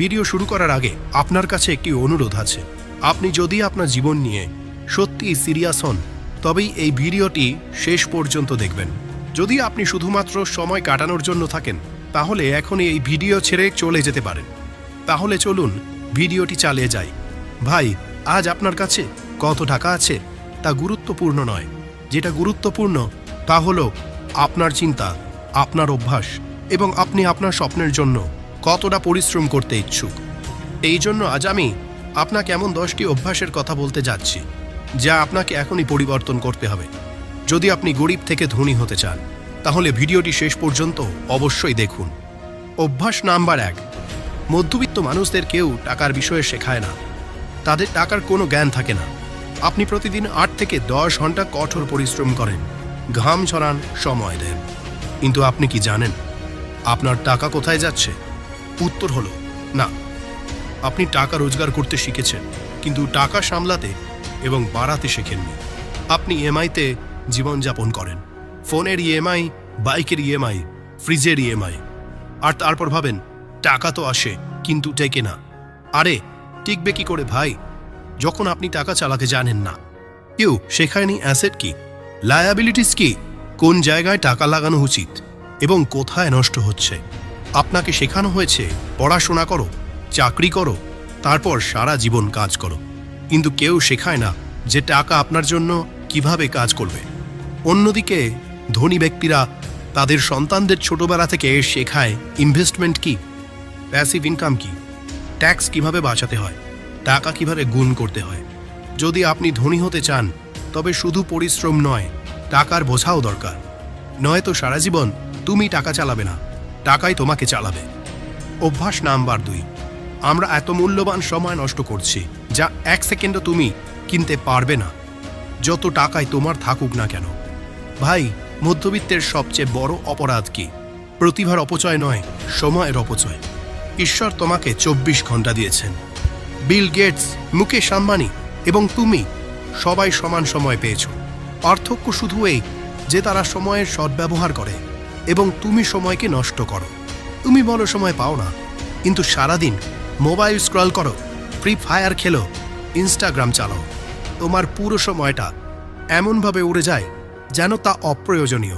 Video শুরু করার আগে আপনার কাছে একটি অনুরোধ আছে। আপনি যদি আপনার জীবন নিয়ে সত্যি সিরিয়াস হন, তবেই এই ভিডিওটি শেষ পর্যন্ত দেখবেন। যদি আপনি শুধুমাত্র সময় কাটানোর জন্য থাকেন, তাহলে এখনই এই ভিডিও ছেড়ে চলে যেতে পারেন। তাহলে চলুন ভিডিওটি চালিয়ে যাই। ভাই, আজ আপনার কাছে কত টাকা আছে তা গুরুত্বপূর্ণ নয়। যেটা গুরুত্বপূর্ণ তা হলো আপনার চিন্তা, আপনার অভ্যাস এবং আপনি আপনার স্বপ্নের জন্য কতটা পরিশ্রম করতে ইচ্ছুক। এই জন্য আজ আমি আপনাকে এমন দশটি অভ্যাসের কথা বলতে যাচ্ছি, যা আপনাকে এখনই পরিবর্তন করতে হবে। যদি আপনি গরিব থেকে ধনী হতে চান, তাহলে ভিডিওটি শেষ পর্যন্ত অবশ্যই দেখুন। অভ্যাস নাম্বার এক, মধ্যবিত্ত মানুষদের কেউ টাকার বিষয়ে শেখায় না। তাদের টাকার কোনো জ্ঞান থাকে না। আপনি প্রতিদিন আট থেকে দশ ঘণ্টা কঠোর পরিশ্রম করেন, ঘাম ছড়ান সময় দেন। কিন্তু আপনি কি জানেন, আপনার টাকা কোথায় যাচ্ছে? উত্তর হলো, না। আপনি টাকা রোজগার করতে শিখেছেন, কিন্তু টাকা সামলাতে এবং বাড়াতে শেখেননি। আপনি ইএমআইতে জীবনযাপন করেন। ফোনের ইএমআই বাইকের ইএমআই ফ্রিজের ইএমআই আর তারপর ভাবেন, টাকা তো আসে, কিন্তু টেকে না। আরে, টিকবে কি করে ভাই? যখন আপনি টাকা চালাতে জানেন না। কেউ শেখায়নি অ্যাসেট কি? লায়াবিলিটিস কি? কোন জায়গায় টাকা লাগানো উচিত? এবং কোথায় নষ্ট হচ্ছে? আপনাকে শেখানো হয়েছে, পড়াশোনা করো, চাকরি করো, তারপর সারা জীবন কাজ করো। কিন্তু কেউ শেখায় না যে টাকা আপনার জন্য কীভাবে কাজ করবে। অন্যদিকে, ধনী ব্যক্তিরা তাদের সন্তানদের ছোটবেলা থেকে শেখায় ইনভেস্টমেন্ট কি প্যাসিভ ইনকাম কি ট্যাক্স কীভাবে বাঁচাতে হয়, টাকা কীভাবে গুণ করতে হয়। যদি আপনি ধনী হতে চান, তবে শুধু পরিশ্রম নয়, টাকার বোঝাও দরকার। নয়তো সারা জীবন তুমি টাকা চালাবে না। টাকাই তোমাকে চালাবে। অভ্যাস নাম্বার দুই। আমরা এত মূল্যবান সময় নষ্ট করছি, যা এক সেকেন্ডও তুমি কিনতে পারবে না। যত টাকায় তোমার থাকুক না কেন। ভাই, মধ্যবিত্তের সবচেয়ে বড় অপরাধ কি? প্রতিভার অপচয় নয়, সময়ের অপচয়। ঈশ্বর তোমাকে চব্বিশ ঘণ্টা দিয়েছেন। বিল গেটস, মুকেশ আম্বানি এবং তুমি সবাই সমান সময় পেয়েছ। পার্থক্য শুধু এই যে তারা সময়ের সদ্ব্যবহার করে। এবং তুমি সময়কে নষ্ট করো। তুমি বলো, সময় পাও না। কিন্তু সারাদিন মোবাইল স্ক্রল করো, ফ্রি ফায়ার খেলো, ইনস্টাগ্রাম চালাও। তোমার পুরো সময়টা এমনভাবে উড়ে যায় যেন তা অপ্রয়োজনীয়।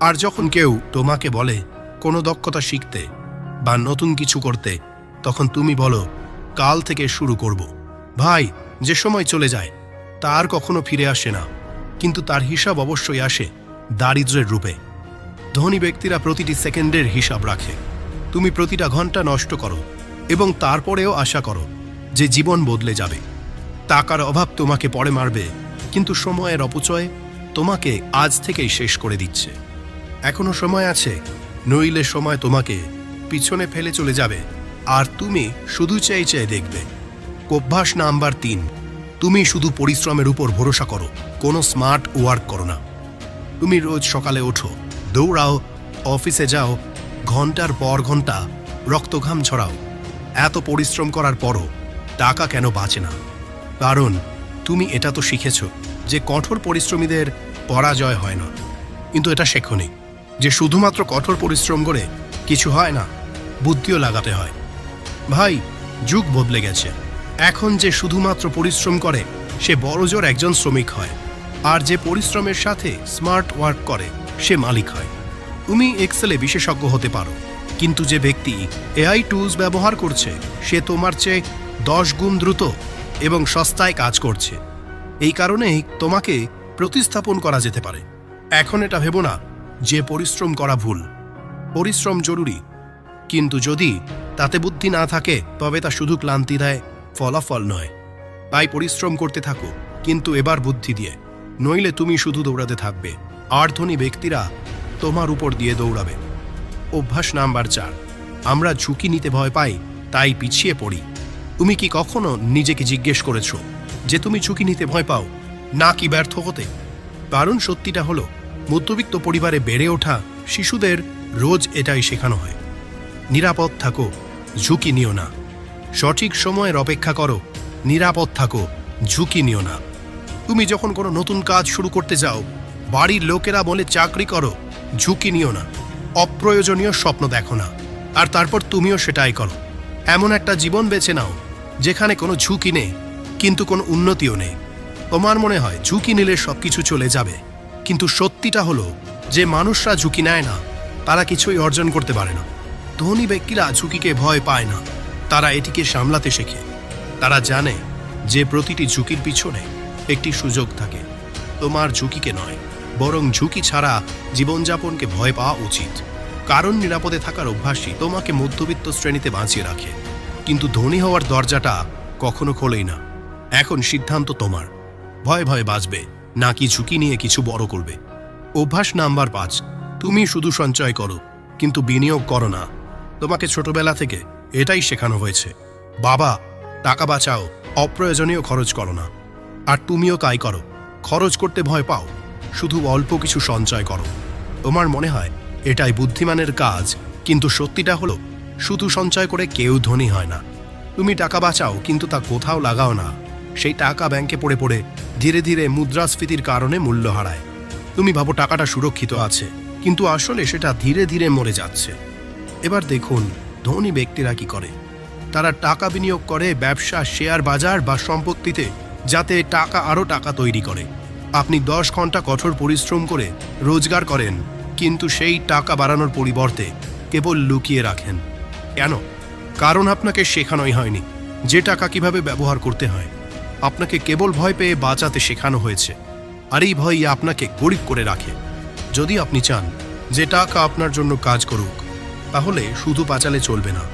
আর যখন কেউ তোমাকে বলে কোনো দক্ষতা শিখতে বা নতুন কিছু করতে, তখন তুমি বলো, কাল থেকে শুরু করব। ভাই, যে সময় চলে যায় তার কখনো ফিরে আসে না। কিন্তু তার হিসাব অবশ্যই আসে দারিদ্র্যের রূপে। ধনী ব্যক্তিরা প্রতিটি সেকেন্ডের হিসাব রাখে। তুমি প্রতিটা ঘণ্টা নষ্ট করো এবং তারপরেও আশা করো যে জীবন বদলে যাবে। টাকার অভাব তোমাকে পরে মারবে, কিন্তু সময়ের অপচয় তোমাকে আজ থেকেই শেষ করে দিচ্ছে। এখনও সময় আছে, নইলে সময় তোমাকে পিছনে ফেলে চলে যাবে। আর তুমি শুধু চেয়ে চেয়ে দেখবে। অভ্যাস নাম্বার তিন, তুমি শুধু পরিশ্রমের উপর ভরসা করো, কোনো স্মার্ট ওয়ার্ক করো না। তুমি রোজ সকালে ওঠো দৌড়াও, অফিসে যাও, ঘণ্টার পর ঘণ্টা রক্তঘাম ছড়াও। এত পরিশ্রম করার পরও টাকা কেন বাঁচে না? কারণ তুমি এটা তো শিখেছ যে কঠোর পরিশ্রমীদের পরাজয় হয় না। কিন্তু এটা শেখনি যে শুধুমাত্র কঠোর পরিশ্রম করে কিছু হয় না, বুদ্ধিও লাগাতে হয়। ভাই, যুগ বদলে গেছে। এখন যে শুধুমাত্র পরিশ্রম করে, সে বড়জোর একজন শ্রমিক হয়। আর যে পরিশ্রমের সাথে স্মার্ট ওয়ার্ক করে সে মালিক হয়। তুমি এক্সেলে বিশেষজ্ঞ হতে পারো। কিন্তু যে ব্যক্তি এআই টুলস ব্যবহার করছে, সে তোমার চেয়ে দশ গুণ দ্রুত এবং সস্তায় কাজ করছে। এই কারণেই তোমাকে প্রতিস্থাপন করা যেতে পারে। এখন এটা ভেবো না যে পরিশ্রম করা ভুল। পরিশ্রম জরুরি। কিন্তু যদি তাতে বুদ্ধি না থাকে, তবে তা শুধু ক্লান্তি দেয়, ফলাফল নয়। তাই পরিশ্রম করতে থাকো, কিন্তু এবার বুদ্ধি দিয়ে। নইলে তুমি শুধু দৌড়াতে থাকবে। আর ধনী ব্যক্তিরা তোমার উপর দিয়ে দৌড়াবে। অভ্যাস নাম্বার চার, আমরা ঝুঁকি নিতে ভয় পাই, তাই পিছিয়ে পড়ি। তুমি কি কখনো নিজেকে জিজ্ঞেস করেছ যে তুমি ঝুঁকি নিতে ভয় পাও, না কি ব্যর্থ হতে? কারণ সত্যিটা হলো, মধ্যবিত্ত পরিবারে বেড়ে ওঠা শিশুদের রোজ এটাই শেখানো হয়। নিরাপদ থাকো, ঝুঁকি নিও না। সঠিক সময়ের অপেক্ষা করো, নিরাপদ থাকো, ঝুঁকি নিও না। তুমি যখন কোনো নতুন কাজ শুরু করতে যাও বাড়ির লোকেরা বলে চাকরি করো, ঝুঁকি নিও না, অপ্রয়োজনীয় স্বপ্ন দেখো না, আর তারপর তুমিও সেটাই করো। এমন একটা জীবন বেছে নাও, যেখানে কোনো ঝুঁকি নেই, কিন্তু কোনো উন্নতিও নেই। তোমার মনে হয় ঝুঁকি নিলে সবকিছু চলে যাবে, কিন্তু সত্যিটা হলো, যে মানুষরা ঝুঁকি নেয় না, তারা কিছুই অর্জন করতে পারে না। ধনী ব্যক্তিরা ঝুঁকিকে ভয় পায় না, তারা এটিকে সামলাতে শেখে। তারা জানে, যে প্রতিটি ঝুঁকির পিছনে একটি সুযোগ থাকে। তোমার ঝুঁকিকে নয় বরং ঝুঁকি ছাড়া জীবনযাপনকে ভয় পাওয়া উচিত। কারণ নিরাপদে থাকার অভ্যাসই তোমাকে মধ্যবিত্ত শ্রেণীতে বাঁচিয়ে রাখে। কিন্তু ধনী হওয়ার দরজাটা কখনো খোলেই না। এখন সিদ্ধান্ত তোমার। ভয় ভয়ে বাঁচবে নাকি ঝুঁকি নিয়ে কিছু বড় করবে। অভ্যাস নাম্বার পাঁচ, তুমি শুধু সঞ্চয় করো, কিন্তু বিনিয়োগ করো না। তোমাকে ছোটবেলা থেকে এটাই শেখানো হয়েছে। বাবা, টাকা বাঁচাও, অপ্রয়োজনীয় খরচ করো না। আর তুমিও তাই করো। খরচ করতে ভয় পাও শুধু অল্প কিছু সঞ্চয় করো। তোমার মনে হয় এটাই বুদ্ধিমানের কাজ, কিন্তু সত্যিটা হলো, শুধু সঞ্চয় করে কেউ ধনী হয় না। তুমি টাকা বাঁচাও, কিন্তু তা কোথাও লাগাও না। সেই টাকা ব্যাংকে পড়ে পড়ে ধীরে ধীরে মুদ্রাস্ফীতির কারণে মূল্য হারায়। তুমি ভাবো টাকাটা সুরক্ষিত আছে, কিন্তু আসলে সেটা ধীরে ধীরে মরে যাচ্ছে। এবার দেখুন ধনী ব্যক্তিরা কি করে। তারা টাকা বিনিয়োগ করে ব্যবসা, শেয়ার বাজার বা সম্পত্তিতে, যাতে টাকা আরও টাকা তৈরি করে। আপনি দশ ঘণ্টা কঠোর পরিশ্রম করে রোজগার করেন, কিন্তু সেই টাকা বাড়ানোর পরিবর্তে কেবল লুকিয়ে রাখেন। কেন? কারণ আপনাকে শেখানোই হয়নি যে টাকা কীভাবে ব্যবহার করতে হয়। আপনাকে কেবল ভয় পেয়ে বাঁচাতে শেখানো হয়েছে, আর এই ভয়ই আপনাকে গরিব করে রাখে। যদি আপনি চান যে টাকা আপনার জন্য কাজ করুক, তাহলে শুধু বাঁচালে চলবে না।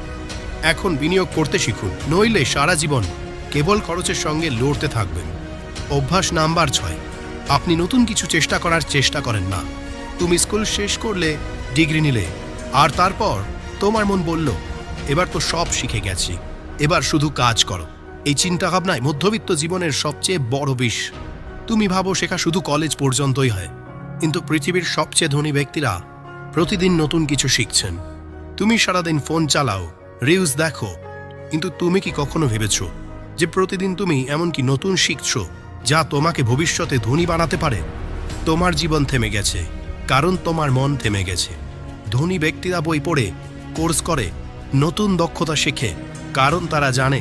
এখন বিনিয়োগ করতে শিখুন, নইলে সারা জীবন কেবল খরচের সঙ্গে লড়তে থাকবেন। অভ্যাস নাম্বার ছয়। আপনি নতুন কিছু চেষ্টা করার চেষ্টা করেন না। তুমি স্কুল শেষ করলে ডিগ্রি নিলে। আর তারপর তোমার মন বলল, এবার তো সব শিখে গেছি। এবার শুধু কাজ করো। এই চিন্তাভাবনায় মধ্যবিত্ত জীবনের সবচেয়ে বড় বিষ। তুমি ভাবো শেখা শুধু কলেজ পর্যন্তই হয়। কিন্তু পৃথিবীর সবচেয়ে ধনী ব্যক্তিরা প্রতিদিন নতুন কিছু শিখছেন। তুমি সারাদিন ফোন চালাও রিলস দেখো। কিন্তু তুমি কি কখনো ভেবেছ যে প্রতিদিন তুমি এমনকি নতুন শিখছো? যা তোমাকে ভবিষ্যতে ধনী বানাতে পারে। তোমার জীবন থেমে গেছে, কারণ তোমার মন থেমে গেছে। ধনী ব্যক্তিরা বই পড়ে, কোর্স করে, নতুন দক্ষতা শেখে, কারণ তারা জানে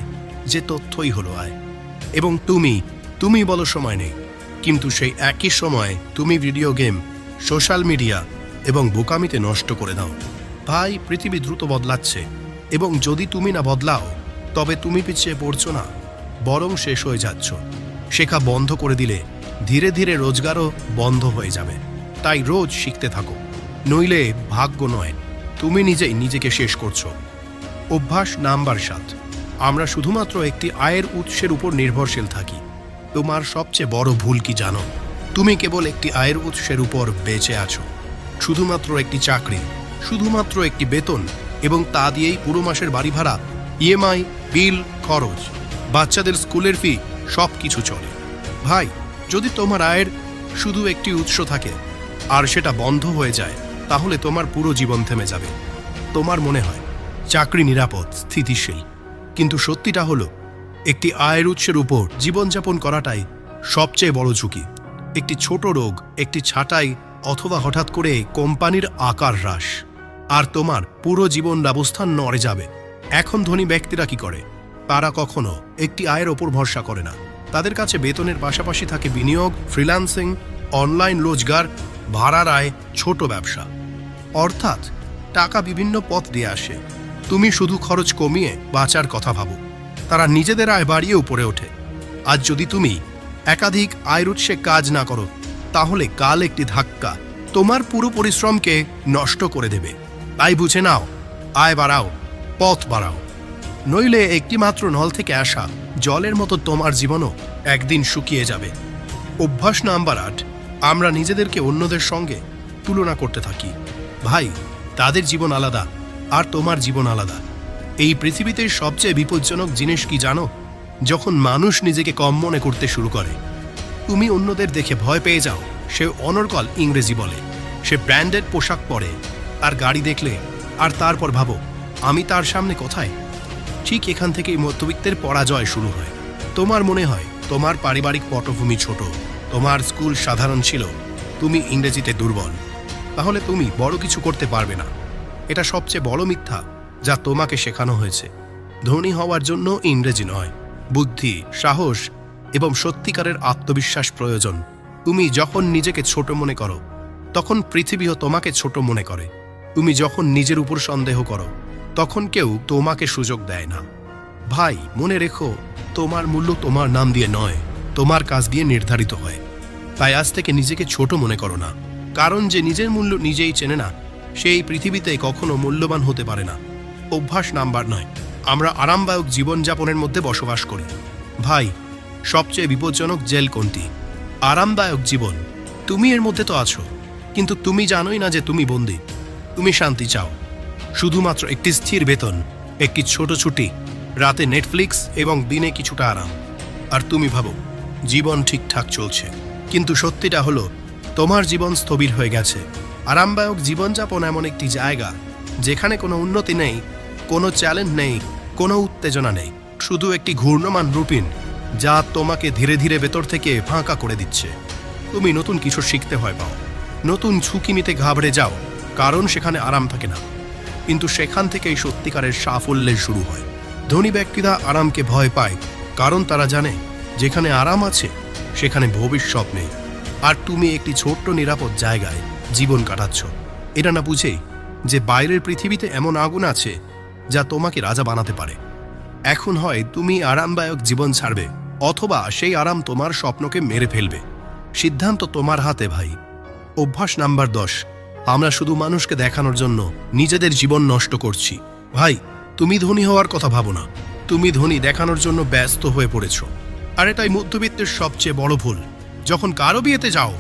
যে তথ্যই হলো আয়। এবং তুমি তুমি বলো সময় নেই, কিন্তু সেই একই সময় তুমি ভিডিও গেম, সোশ্যাল মিডিয়া এবং বোকামিতে নষ্ট করে দাও। ভাই, পৃথিবী দ্রুত বদলাচ্ছে, এবং যদি তুমি না বদলাও, তবে তুমি পিছিয়ে পড়ছো না, বরং শেষ হয়ে যাচ্ছ। শেখা বন্ধ করে দিলে ধীরে ধীরে রোজগারও বন্ধ হয়ে যাবে। তাই রোজ শিখতে থাকো। নইলে ভাগ্য নয়। তুমি নিজেই নিজেকে শেষ করছ। অভ্যাস নাম্বার সাত। আমরা শুধুমাত্র একটি আয়ের উৎসের উপর নির্ভরশীল থাকি। তোমার সবচেয়ে বড় ভুল কি জানো? তুমি কেবল একটি আয়ের উৎসের উপর বেঁচে আছো। শুধুমাত্র একটি চাকরি, শুধুমাত্র একটি বেতন এবং তা দিয়েই পুরো মাসের বাড়ি ভাড়া, ইএমআই, বিল, খরচ। বাচ্চাদের স্কুলের ফি সব কিছু চলে। ভাই, যদি তোমার আয়ের শুধু একটি উৎস থাকে আর সেটা বন্ধ হয়ে যায়, তাহলে তোমার পুরো জীবন থেমে যাবে। তোমার মনে হয় চাকরি নিরাপদ, স্থিতিশীল। কিন্তু সত্যিটা হলো, একটি আয়ের উৎসের উপর জীবনযাপন করাটাই সবচেয়ে বড় ঝুঁকি। একটি ছোট রোগ, একটি ছাঁটাই অথবা হঠাৎ করে কোম্পানির আকার হ্রাস। আর তোমার পুরো জীবন ব্যবস্থা নড়ে যাবে। এখন ধনী ব্যক্তিরা কি করে? তারা কখনো একটি আয়ের ওপর ভরসা করে না। তাদের কাছে বেতনের পাশাপাশি থাকে বিনিয়োগ, ফ্রিল্যান্সিং, অনলাইন রোজগার, ভাড়ার আয়, ছোট ব্যবসা। অর্থাৎ টাকা বিভিন্ন পথ দিয়ে আসে। তুমি শুধু খরচ কমিয়ে বাঁচার কথা ভাবো। তারা নিজেদের আয় বাড়িয়ে উপরে ওঠে। আজ যদি তুমি একাধিক আয়ের উৎসে কাজ না করো, তাহলে কাল একটি ধাক্কা তোমার পুরো পরিশ্রমকে নষ্ট করে দেবে। তাই বুঝে নাও, আয় বাড়াও, পথ বাড়াও। নইলে একটি মাত্র নল থেকে আসা জলের মতো তোমার জীবনও একদিন শুকিয়ে যাবে। অভ্যাস নাম্বার আট, আমরা নিজেদেরকে অন্যদের সঙ্গে তুলনা করতে থাকি। ভাই, তাদের জীবন আলাদা, আর তোমার জীবন আলাদা। এই পৃথিবীতে সবচেয়ে বিপজ্জনক জিনিস কি জানো? যখন মানুষ নিজেকে কম মনে করতে শুরু করে। তুমি অন্যদের দেখে ভয় পেয়ে যাও, সে অনর্গল ইংরেজি বলে। সে ব্র্যান্ডেড পোশাক পরে, আর গাড়ি দেখলে, আর তারপর ভাবো, আমি তার সামনে কোথায় ঠিক এখান থেকেই মধ্যবিত্তের পরাজয় শুরু হয়। তোমার মনে হয়, তোমার পারিবারিক পটভূমি ছোট, তোমার স্কুল সাধারণ ছিল, তুমি ইংরেজিতে দুর্বল। তাহলে তুমি বড় কিছু করতে পারবে না। এটা সবচেয়ে বড় মিথ্যা যা তোমাকে শেখানো হয়েছে। ধনী হওয়ার জন্য ইংরেজি নয়, বুদ্ধি, সাহস এবং সত্যিকারের আত্মবিশ্বাস প্রয়োজন। তুমি যখন নিজেকে ছোট মনে করো, তখন পৃথিবীও তোমাকে ছোট মনে করে। তুমি যখন নিজের উপর সন্দেহ করো তখন কেউ তোমাকে সুযোগ দেয় না। ভাই, মনে রেখো, তোমার মূল্য তোমার নাম দিয়ে নয়, তোমার কাজ দিয়ে নির্ধারিত হয়। তাই আজ থেকে নিজেকে ছোট মনে করো না। কারণ যে নিজের মূল্য নিজেই চেনে না, সেই পৃথিবীতে কখনো মূল্যবান হতে পারে না। অভ্যাস নাম্বার নয়, আমরা আরামদায়ক জীবনযাপনের মধ্যে বসবাস করি। ভাই, সবচেয়ে বিপজ্জনক জেল কোনটি? আরামদায়ক জীবন। তুমি এর মধ্যে তো আছো, কিন্তু তুমি জানোই না যে তুমি বন্দি। তুমি শান্তি চাও। শুধুমাত্র একটি স্থির বেতন, একটি ছোট ছুটি, রাতে নেটফ্লিক্স এবং দিনে কিছুটা আরাম। আর তুমি ভাবো, জীবন ঠিকঠাক চলছে। কিন্তু সত্যিটা হলো, তোমার জীবন স্থবির হয়ে গেছে। আরামদায়ক জীবনযাপন এমন একটি জায়গা, যেখানে কোনো উন্নতি নেই, কোনো চ্যালেঞ্জ নেই, কোনো উত্তেজনা নেই। শুধু একটি ঘূর্ণমান রুটিন, যা তোমাকে ধীরে ধীরে ভেতর থেকে ফাঁকা করে দিচ্ছে। তুমি নতুন কিছু শিখতে হয় পাও। নতুন ঝুঁকি নিতে ঘাবড়ে যাও, কারণ সেখানে আরাম থাকে না। কিন্তু সেখান থেকেই সত্যিকারের সাফল্যের শুরু হয়। ধনী ব্যক্তিরা আরামকে ভয় পায়, কারণ তারা জানে, যেখানে আরাম আছে, সেখানে ভবিষ্যৎ নেই। আর তুমি একটি ছোট্ট নিরাপদ জায়গায় জীবন কাটাচ্ছ। এটা না বুঝেই যে বাইরের পৃথিবীতে এমন আগুন আছে যা তোমাকে রাজা বানাতে পারে। এখন হয় তুমি আরামদায়ক জীবন ছাড়বে, অথবা সেই আরাম তোমার স্বপ্নকে মেরে ফেলবে। সিদ্ধান্ত তোমার হাতে ভাই। অভ্যাস নাম্বার দশ। আমরা শুধু মানুষকে দেখানোর জন্য নিজেদের জীবন নষ্ট করছি। ভাই, তুমি ধনী হওয়ার কথা ভাবো না। তুমি ধনী দেখানোর জন্য ব্যস্ত হয়ে পড়েছ। আর এটাই মধ্যবিত্তের সবচেয়ে বড় ভুল। যখন কারও বিয়েতে যাও,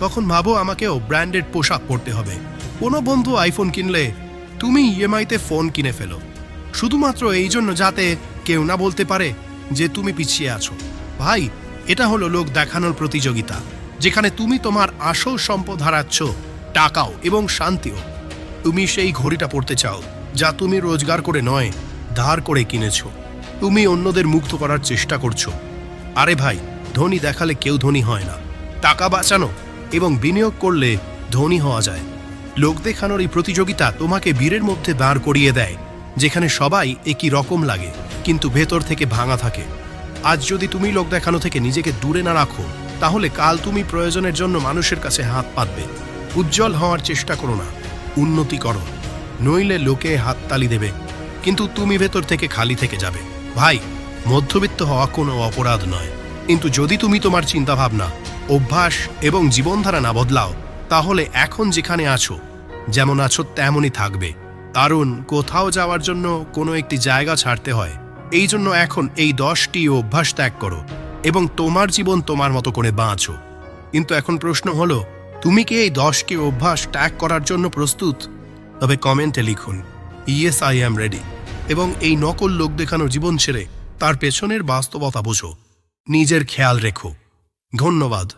তখন ভাবো আমাকেও ব্র্যান্ডেড পোশাক পরতে হবে। কোনো বন্ধু আইফোন কিনলে তুমি ইএমআইতে ফোন কিনে ফেলো। শুধুমাত্র এই জন্য যাতে কেউ না বলতে পারে যে তুমি পিছিয়ে আছো। ভাই, এটা হলো লোক দেখানোর প্রতিযোগিতা, যেখানে তুমি তোমার আসল সম্পদ হারাচ্ছ টাকাও এবং শান্তিও। তুমি সেই ঘড়িটা পড়তে চাও, যা তুমি রোজগার করে নয়, ধার করে কিনেছ। তুমি অন্যদের মুক্ত করার চেষ্টা করছ। আরে ভাই, ধনী দেখালে কেউ ধনী হয় না। টাকা বাঁচানো এবং বিনিয়োগ করলে ধনী হওয়া যায়। লোক দেখানোর এই প্রতিযোগিতা তোমাকে বীরের মধ্যে দাঁড় করিয়ে দেয়, যেখানে সবাই একই রকম লাগে, কিন্তু ভেতর থেকে ভাঙা থাকে। আজ যদি তুমি লোক দেখানো থেকে নিজেকে দূরে না রাখো, তাহলে কাল তুমি প্রয়োজনের জন্য মানুষের কাছে হাত পাতবে। উজ্জ্বল হওয়ার চেষ্টা করো না। উন্নতি করো। নইলে লোকে হাততালি দেবে, কিন্তু তুমি ভেতর থেকে খালি থেকে যাবে। ভাই, মধ্যবিত্ত হওয়া কোনো অপরাধ নয়। কিন্তু যদি তুমি তোমার চিন্তাভাবনা, অভ্যাস এবং জীবনধারা না বদলাও, তাহলে এখন যেখানে আছো, যেমন আছো তেমনই থাকবে। কারণ কোথাও যাওয়ার জন্য কোনো একটি জায়গা ছাড়তে হয়। এই জন্য এখন এই দশটি অভ্যাস ত্যাগ করো এবং তোমার জীবন তোমার মতো করে বাঁচো। কিন্তু এখন প্রশ্ন হলো তুমি কি এই দশকে অভ্যাস ট্যাগ করার জন্য প্রস্তুত? তবে কমেন্টে লিখুন ইয়েস আই অ্যাম রেডি এবং এই নকল লোক দেখানো জীবন ছেড়ে তার পেছনের বাস্তবতা বোঝো। নিজের খেয়াল রেখো। ধন্যবাদ।